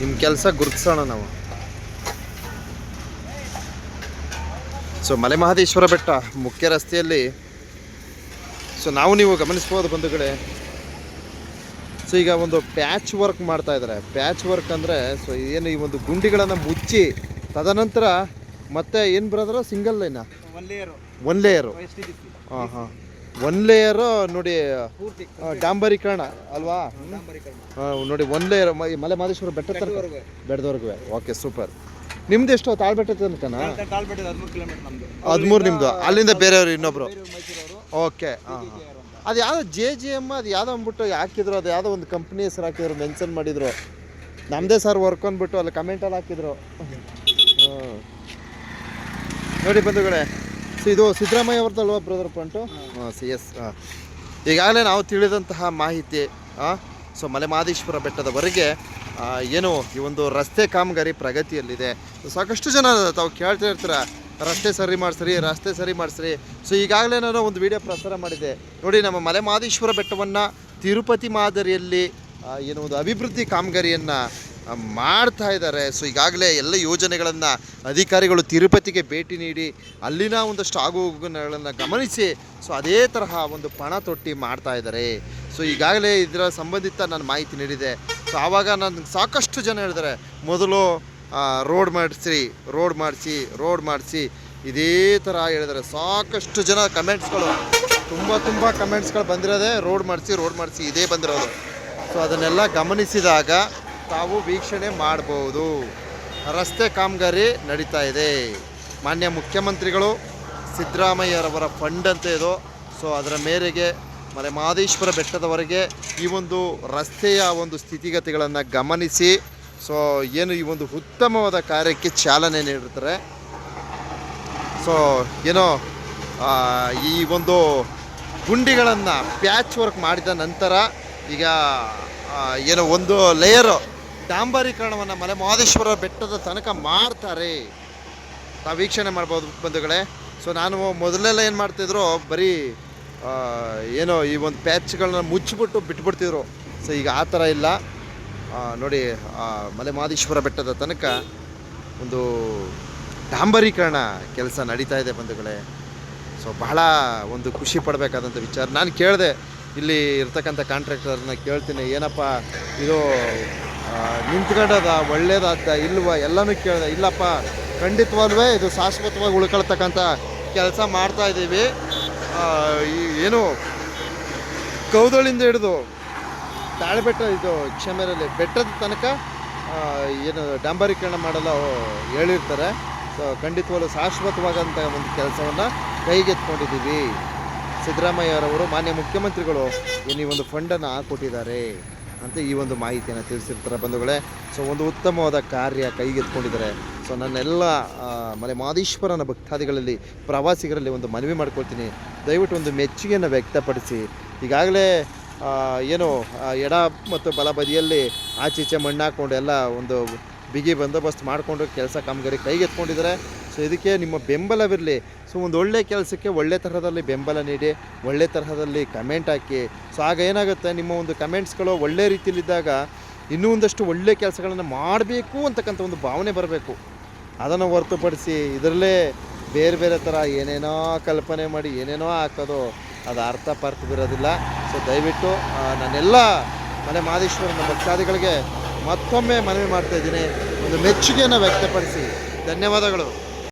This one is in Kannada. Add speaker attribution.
Speaker 1: ನಿಮ್ಮ ಕೆಲಸ ಗುರುತಿಸೋಣ ನಾವು. ಸೊ ಮಲೆ ಮಹದೇಶ್ವರ ಬೆಟ್ಟ ಮುಖ್ಯ ರಸ್ತೆಯಲ್ಲಿ. ಸೊ ನಾವು ನೀವು ಗಮನಿಸ್ಬೋದು ಬಂಧುಗಳೇ. ಸೊ ಈಗ ಒಂದು ಪ್ಯಾಚ್ ವರ್ಕ್ ಮಾಡ್ತಾ ಇದ್ದಾರೆ. ಪ್ಯಾಚ್ ವರ್ಕ್ ಅಂದರೆ ಸೊ ಏನು ಈ ಒಂದು ಗುಂಡಿಗಳನ್ನು ಮುಚ್ಚಿ ತದನಂತರ ಮತ್ತೆ ಏನು ಬರೋದ್ರ single line
Speaker 2: one layer
Speaker 1: one layer
Speaker 2: yes
Speaker 1: ಹಾಂ ಹಾಂ ಒನ್ ಲೇಯರ್ ನೋಡಿ ಡಾಂಬರೀಕರಣ ಅಲ್ವಾ? ನೋಡಿ ಒನ್ ಲೇಯರ್ ಮಲೆ ಮಹದೇಶ್ವರ ಬೆಟ್ಟ ತನಕ.
Speaker 2: ಬೆಟ್ಟದವರೆಗೂ.
Speaker 1: ಓಕೆ ಸೂಪರ್ ನಿಮ್ದು ಎಷ್ಟು? ತಾಳ್ಬೆಟ್ಟ ತನಕನಾ?
Speaker 2: ಹದಿಮೂರು ನಿಮ್ದು.
Speaker 1: ಅಲ್ಲಿಂದ ಬೇರೆಯವರು ಇನ್ನೊಬ್ರು.
Speaker 2: ಬೇರೆ
Speaker 1: ಓಕೆ ಹಾಂ ಅದು ಯಾವುದೋ ಜೆ ಜಿ ಎಂ ಅದು ಯಾವುದೋ ಅಂದ್ಬಿಟ್ಟು ಹಾಕಿದ್ರು ಅದು ಯಾವುದೋ ಒಂದು ಕಂಪ್ನಿ ಹೆಸರು ಹಾಕಿದ್ರು ಮೆನ್ಷನ್ ಮಾಡಿದ್ರು. ನಮ್ಮದೇ ಸರ್ ವರ್ಕ್ ಅಂದ್ಬಿಟ್ಟು ಅಲ್ಲಿ ಕಮೆಂಟಲ್ಲಿ ಹಾಕಿದ್ರು. ನೋಡಿ ನೋಡಿ ಬಂಧುಗಳೇ ಸೊ ಇದು ಸಿದ್ದರಾಮಯ್ಯ ಅವ್ರದ್ದಲ್ವಾ ಬ್ರದರ್ ಪಾಯಿಂಟು ಹಾಂ. ಸಿ ಎಸ್ ಹಾಂ. ಈಗಾಗಲೇ ನಾವು ತಿಳಿದಂತಹ ಮಾಹಿತಿ ಸೊ ಮಲೆ ಮಹದೇಶ್ವರ ಬೆಟ್ಟದವರೆಗೆ ಏನು ಈ ಒಂದು ರಸ್ತೆ ಕಾಮಗಾರಿ ಪ್ರಗತಿಯಲ್ಲಿದೆ. ಸಾಕಷ್ಟು ಜನ ತಾವು ಕೇಳ್ತಾ ಇರ್ತೀರ ರಸ್ತೆ ಸರಿ ಮಾಡಿಸ್ರಿ ರಸ್ತೆ ಸರಿ ಮಾಡಿಸ್ರಿ. ಸೊ ಈಗಾಗಲೇ ನಾನು ಒಂದು ವಿಡಿಯೋ ಪ್ರಸಾರ ಮಾಡಿದೆ. ನೋಡಿ ನಮ್ಮ ಮಲೆ ಮಹದೇಶ್ವರ ಬೆಟ್ಟವನ್ನು ತಿರುಪತಿ ಮಾದರಿಯಲ್ಲಿ ಏನು ಒಂದು ಅಭಿವೃದ್ಧಿ ಕಾಮಗಾರಿಯನ್ನು ಮಾಡ್ತಾ ಇದ್ದಾರೆ. ಸೊ ಈಗಾಗಲೇ ಎಲ್ಲ ಯೋಜನೆಗಳನ್ನು ಅಧಿಕಾರಿಗಳು ತಿರುಪತಿಗೆ ಭೇಟಿ ನೀಡಿ ಅಲ್ಲಿನ ಒಂದಷ್ಟು ಆಗುಗಳನ್ನು ಗಮನಿಸಿ ಸೊ ಅದೇ ತರಹ ಒಂದು ಪಣ ತೊಟ್ಟಿ ಮಾಡ್ತಾ ಇದ್ದಾರೆ. ಸೊ ಈಗಾಗಲೇ ಇದರ ಸಂಬಂಧಿತ ನಾನು ಮಾಹಿತಿ ನೀಡಿದೆ. ಸೊ ಆವಾಗ ನನಗೆ ಸಾಕಷ್ಟು ಜನ ಹೇಳಿದ್ದಾರೆ, ಮೊದಲು ರೋಡ್ ಮಾಡಿಸಿ ರೋಡ್ ಮಾಡಿಸಿ ರೋಡ್ ಮಾಡಿಸಿ. ಇದೇ ಥರ ಹೇಳಿದ್ದಾರೆ. ಸಾಕಷ್ಟು ಜನ ಕಮೆಂಟ್ಸ್ಗಳು ತುಂಬ ತುಂಬ ಕಮೆಂಟ್ಸ್ಗಳು ಬಂದಿರೋದೇ ರೋಡ್ ಮಾಡಿಸಿ ರೋಡ್ ಮಾಡಿಸಿ, ಇದೇ ಬಂದಿರೋದು. ಸೊ ಅದನ್ನೆಲ್ಲ ಗಮನಿಸಿದಾಗ ತಾವು ವೀಕ್ಷಣೆ ಮಾಡಬಹುದು. ರಸ್ತೆ ಕಾಮಗಾರಿ ನಡೀತಾ ಇದೆ. ಮಾನ್ಯ ಮುಖ್ಯಮಂತ್ರಿಗಳು, ಸಿದ್ದರಾಮಯ್ಯರವರ ಫಂಡ್ ಅಂತ ಇದು. ಸೊ ಅದರ ಮೇರೆಗೆ ಮಲೆ ಮಹದೇಶ್ವರ ಬೆಟ್ಟದವರೆಗೆ ಈ ಒಂದು ರಸ್ತೆಯ ಒಂದು ಸ್ಥಿತಿಗತಿಗಳನ್ನು ಗಮನಿಸಿ ಸೊ ಏನು ಈ ಒಂದು ಉತ್ತಮವಾದ ಕಾರ್ಯಕ್ಕೆ ಚಾಲನೆ ನೀಡುತ್ತಾರೆ ಸೊ ಏನೋ ಈ ಒಂದು ಗುಂಡಿಗಳನ್ನು ಪ್ಯಾಚ್ ವರ್ಕ್ ಮಾಡಿದ ನಂತರ ಈಗ ಏನೋ ಒಂದು ಲೇಯರು ಡಾಂಬರೀಕರಣವನ್ನು ಮಲೆ ಮಹದೇಶ್ವರ ಬೆಟ್ಟದ ತನಕ ಮಾಡ್ತಾರೆ. ತಾವು ವೀಕ್ಷಣೆ ಮಾಡ್ಬೋದು ಬಂಧುಗಳೇ. ಸೊ ನಾನು ಮೊದಲೆಲ್ಲ ಏನು ಮಾಡ್ತಿದ್ರು, ಬರೀ ಏನೋ ಈ ಒಂದು ಪ್ಯಾಚ್ಗಳನ್ನ ಮುಚ್ಚಿಬಿಟ್ಟು ಬಿಟ್ಬಿಡ್ತಿದ್ರು. ಸೊ ಈಗ ಆ ಥರ ಇಲ್ಲ. ನೋಡಿ ಮಲೆ ಮಹದೇಶ್ವರ ಬೆಟ್ಟದ ತನಕ ಒಂದು ಡಾಂಬರೀಕರಣ ಕೆಲಸ ನಡೀತಾ ಇದೆ ಬಂಧುಗಳೇ. ಸೊ ಬಹಳ ಒಂದು ಖುಷಿ ಪಡಬೇಕಾದಂಥ ವಿಚಾರ. ನಾನು ಕೇಳಿದೆ, ಇಲ್ಲಿ ಇರ್ತಕ್ಕಂಥ ಕಾಂಟ್ರಾಕ್ಟರ್ನ ಕೇಳ್ತೀನಿ, ಏನಪ್ಪ, ಇದು ನಿಂತ್ಕೊಂಡದ, ಒಳ್ಳೇದಾದ, ಇಲ್ವಾ, ಎಲ್ಲನೂ ಕೇಳಿದೆ, ಇಲ್ಲಪ್ಪ, ಖಂಡಿತವಾಗ್ಲೂ ಇದು ಶಾಶ್ವತವಾಗಿ ಉಳ್ಕೊಳ್ತಕ್ಕಂಥ ಕೆಲಸ ಮಾಡ್ತಾ ಇದ್ದೀವಿ. ಏನು ಕೌದಳಿಂದ ಹಿಡಿದು ತಾಳೆಬೆಟ್ಟ ಇದು ಕ್ಷಮೆಯಲ್ಲಿ ಬೆಟ್ಟದ ತನಕ ಏನು ಡಾಂಬರೀಕರಣ ಮಾಡಲು ಹೇಳಿರ್ತಾರೆ. ಸೊ ಖಂಡಿತವಾಗ್ಲೂ ಶಾಶ್ವತವಾದಂಥ ಒಂದು ಕೆಲಸವನ್ನು ಕೈಗೆತ್ಕೊಂಡಿದ್ದೀವಿ ಸಿದ್ದರಾಮಯ್ಯರವರು ಮಾನ್ಯ ಮುಖ್ಯಮಂತ್ರಿಗಳು, ಈ ಒಂದು ಫಂಡನ್ನು ಹಾಕೊಟ್ಟಿದ್ದಾರೆ ಅಂತ ಈ ಒಂದು ಮಾಹಿತಿಯನ್ನು ತಿಳಿಸಿರ್ತಾರೆ ಬಂಧುಗಳೇ. ಸೊ ಒಂದು ಉತ್ತಮವಾದ ಕಾರ್ಯ ಕೈಗೆತ್ಕೊಂಡಿದ್ದಾರೆ ಸೊ ನನ್ನೆಲ್ಲ ಮಲೆ ಮಹದೇಶ್ವರನ ಭಕ್ತಾದಿಗಳಲ್ಲಿ, ಪ್ರವಾಸಿಗರಲ್ಲಿ ಒಂದು ಮನವಿ ಮಾಡ್ಕೊಳ್ತೀನಿ. ದಯವಿಟ್ಟು ಒಂದು ಮೆಚ್ಚುಗೆಯನ್ನು ವ್ಯಕ್ತಪಡಿಸಿ. ಈಗಾಗಲೇ ಏನು ಎಡ ಮತ್ತು ಬಲ ಬದಿಯಲ್ಲಿ ಆಚೀಚೆ ಮಣ್ಣು ಹಾಕ್ಕೊಂಡು ಎಲ್ಲ ಒಂದು ಬಿಗಿ ಬಂದೋಬಸ್ತ್ ಮಾಡಿಕೊಂಡು ಕೆಲಸ ಕಾಮಗಾರಿ ಕೈಗೆತ್ಕೊಂಡಿದ್ದಾರೆ ಸೊ ಇದಕ್ಕೆ ನಿಮ್ಮ ಬೆಂಬಲವಿರಲಿ. ಸೊ ಒಂದು ಒಳ್ಳೆ ಕೆಲಸಕ್ಕೆ ಒಳ್ಳೆ ತರಹದಲ್ಲಿ ಬೆಂಬಲ ನೀಡಿ, ಒಳ್ಳೆ ತರಹದಲ್ಲಿ ಕಮೆಂಟ್ ಹಾಕಿ. ಸೊ ಆಗ ಏನಾಗುತ್ತೆ? ನಿಮ್ಮ ಒಂದು ಕಮೆಂಟ್ಸ್ಗಳು ಒಳ್ಳೆ ರೀತಿಯಲ್ಲಿದ್ದಾಗ ಇನ್ನೂ ಒಂದಷ್ಟು ಒಳ್ಳೆ ಕೆಲಸಗಳನ್ನು ಮಾಡಬೇಕು ಅಂತಕ್ಕಂಥ ಒಂದು ಭಾವನೆ ಬರಬೇಕು. ಅದನ್ನು ಹೊರತುಪಡಿಸಿ ಇದರಲ್ಲೇ ಬೇರೆ ಬೇರೆ ಥರ ಏನೇನೋ ಕಲ್ಪನೆ ಮಾಡಿ ಏನೇನೋ ಹಾಕೋದು, ಅದು ಅರ್ಥ ಪಾರ್ಥ ಬಿರೋದಿಲ್ಲ ಸೊ ದಯವಿಟ್ಟು ನನ್ನೆಲ್ಲ ನಾನೆಲ್ಲ ಮನೆ ಮಾದೇಶ್ವರನ ಭಕ್ತಾದಿಗಳಿಗೆ ಮತ್ತೊಮ್ಮೆ ಮನವಿ ಮಾಡ್ತಾ ಇದ್ದೀನಿ. ಒಂದು ಮೆಚ್ಚುಗೆಯನ್ನು ವ್ಯಕ್ತಪಡಿಸಿ. ಧನ್ಯವಾದಗಳು.